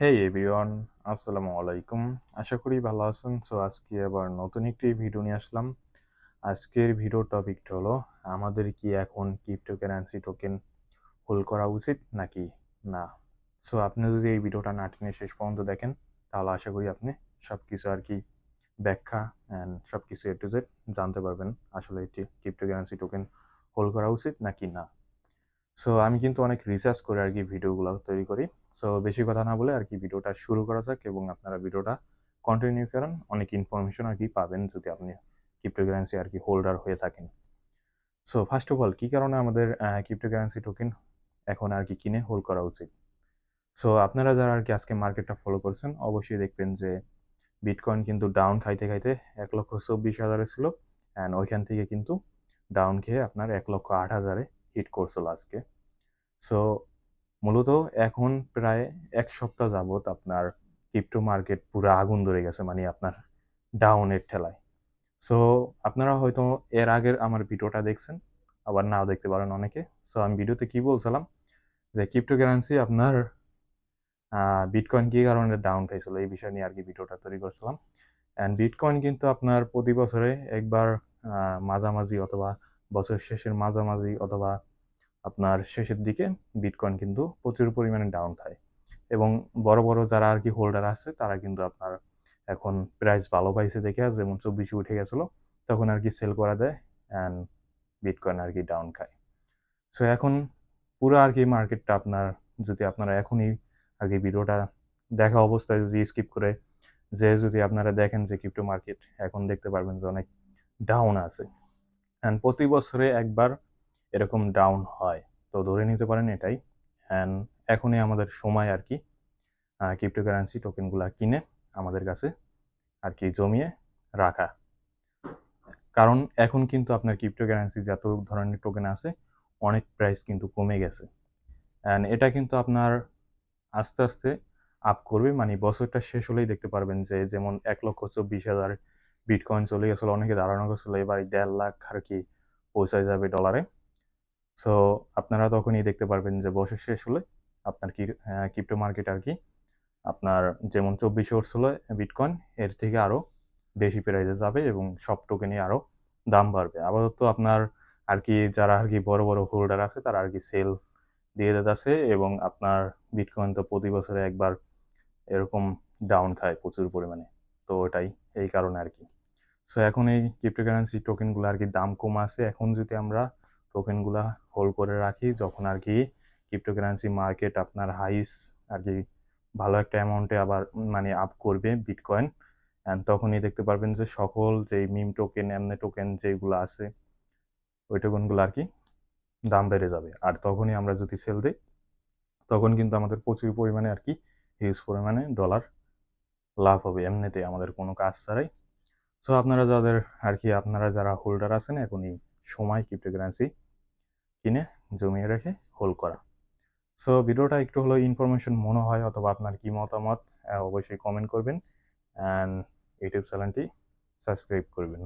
হেই everyone আসসালামু আলাইকুম। আশা করি ভালো আছেন। সো আজকে আবার নতুন একটি ভিডিও নিয়ে আসলাম। আজকের ভিডিও টপিকটা হলো, আমাদের কি এখন ক্রিপ্টোকারেন্সি টোকেন হোল্ড করা উচিত নাকি না? সো আপনি যদি এই ভিডিওটা না টেনে শেষ পর্যন্ত দেখেন, তাহলে আশা করি আপনি সব কিছু আর কি ব্যাখ্যা অ্যান্ড সব কিছু এ টু জেড জানতে পারবেন আসলে এটি ক্রিপ্টোকারেন্সি টোকেন হোল্ড করা উচিত নাকি না। সো আমি কিন্তু অনেক রিসার্চ করে আর কি ভিডিওগুলো তৈরি করি। সো বেশি কথা না বলে আর কি ভিডিওটা শুরু করা যাক এবং আপনারা ভিডিওটা কন্টিনিউ করেন। অনেক ইনফরমেশন আর কি পাবেন যদি আপনি ক্রিপ্টোকারেন্সি আর কি হোল্ডার হয়ে থাকেন। সো ফার্স্ট অফ অল কী কারণে আমাদের ক্রিপ্টোকারেন্সি টোকেন এখন আর কি কিনে হোল্ড করা উচিত? সো আপনারা যারা আর কি আজকে মার্কেটটা ফলো করছেন, অবশ্যই দেখবেন যে বিটকয়েন কিন্তু ডাউন খাইতে খাইতে এক লক্ষ চব্বিশ হাজারে ছিল। অ্যান্ড ওইখান থেকে কিন্তু ডাউন খেয়ে আপনার এক লক্ষ আট হাজারে হিট করছিল আজকে সো মূলত এখন প্রায় এক সপ্তাহ যাবৎ আপনার ক্রিপ্টো মার্কেট পুরো আগুন ধরে গেছে মানে আপনার ডাউনের ঠেলায়। সো আপনারা হয়তো এর আগের আমার ভিডিওটা দেখছেন, আবার নাও দেখতে পারেন অনেকে। সো আমি ভিডিওতে কি বলছিলাম? যে ক্রিপ্টো কারেন্সি আপনার বিটকয়েন কী কারণে ডাউন খাইছিল, এই বিষয় নিয়ে আর কি ভিডিওটা তৈরি করছিলাম। অ্যান্ড বিটকয়েন কিন্তু আপনার প্রতি বছরে একবার মাঝামাঝি অথবা বছর শেষের মাঝামাঝি অথবা আপনার শেষের দিকে বিটকয়েন কিন্তু প্রচুর পরিমাণে ডাউন খায়। এবং বড় বড় যারা আর কি হোল্ডার আছে, তারা কিন্তু আপনার এখন প্রাইস ভালো পাইছে দেখে যেমন চব্বিশে উঠে গেছিল, তখন আর কি সেল করা যায় অ্যান্ড বিটকয়েন আর কি ডাউন খায়। সো এখন পুরো আর কি মার্কেটটা আপনার, যদি আপনারা এখনই আর কি ভিডিওটা দেখা অবস্থায় যদি স্কিপ করে, যে যদি আপনারা দেখেন যে ক্রিপ্টো মার্কেট এখন দেখতে পারবেন যে অনেক ডাউন আছে। অ্যান্ড প্রতি বছরে একবার এরকম ডাউন হয়। তো ধরে নিতে পারেন এটাই। অ্যান্ড এখনই আমাদের সময় আর কি ক্রিপ্টোকারেন্সি টোকেনগুলো কিনে আমাদের কাছে আর কি জমিয়ে রাখা। কারণ এখন কিন্তু আপনার ক্রিপ্টোকারেন্সি যত ধরনের টোকেন আছে, অনেক প্রাইস কিন্তু কমে গেছে। অ্যান্ড এটা কিন্তু আপনার আস্তে আস্তে আপ করবে। মানে বছরটা শেষ হলেই দেখতে পারবেন যে যেমন এক লক্ষ চব্বিশ হাজার বিটকয়েন চলে গেছিল অনেকে ধারণা করছিল এবার দেড় লাখ আর কি পৌঁছায় যাবে ডলারে সো আপনারা তখনই দেখতে পারবেন যে বছর শেষ হলে আপনার কি ক্রিপ্টো মার্কেট আর কি, আপনার যেমন চব্বিশ চব্বিশে উঠছিল বিটকয়েন এর থেকে আরও বেশি প্রাইজে যাবে এবং সব টোকেনই আরও দাম বাড়বে। আপাতত আপনার আর কি যারা আর কি বড় বড় হোল্ডার আছে, তারা আর কি সেল দিয়ে দিতেছে এবং আপনার বিটকয়েন তো প্রতি বছরে একবার এরকম ডাউন খায় প্রচুর পরিমাণে। তো ওটাই, এই কারণে আর কি সো এখন এই ক্রিপ্টোকারেন্সি টোকেনগুলো আর কি দাম কম আছে। এখন যদি আমরা টোকেনগুলো হোল্ড করে রাখি, যখন আর কি ক্রিপ্টোকারেন্সি মার্কেট আপনার হাইস আর কি ভালো একটা অ্যামাউন্টে আবার মানে আপ করবে বিটকয়েন অ্যান্ড তখনই দেখতে পারবেন যে সকল যে মিম টোকেন এমনি টোকেন যেগুলো আছে, ওই টোকেনগুলো আর কি দাম বেড়ে যাবে। আর তখনই আমরা যদি সেল দিই, তখন কিন্তু আমাদের প্রচুর পরিমাণে আর কি হিউজ পরিমাণে ডলার লাভ হবে এমনিতে আমাদের কোনো কাজ ছাড়াই। সো আপনারা যাদের আর কি, আপনারা যারা হোল্ডার আছেন, এখনই সময় ক্রিপ্টোকারেন্সি কিনে জমিয়ে রেখে হোল্ড করা। সো ভিডিওটা একটু হলো ইনফরমেশন মনে হয় অথবা আপনার কি মতামত অবশ্যই কমেন্ট করবেন। অ্যান্ড ইউটিউব চ্যানেলটি সাবস্ক্রাইব করবেন।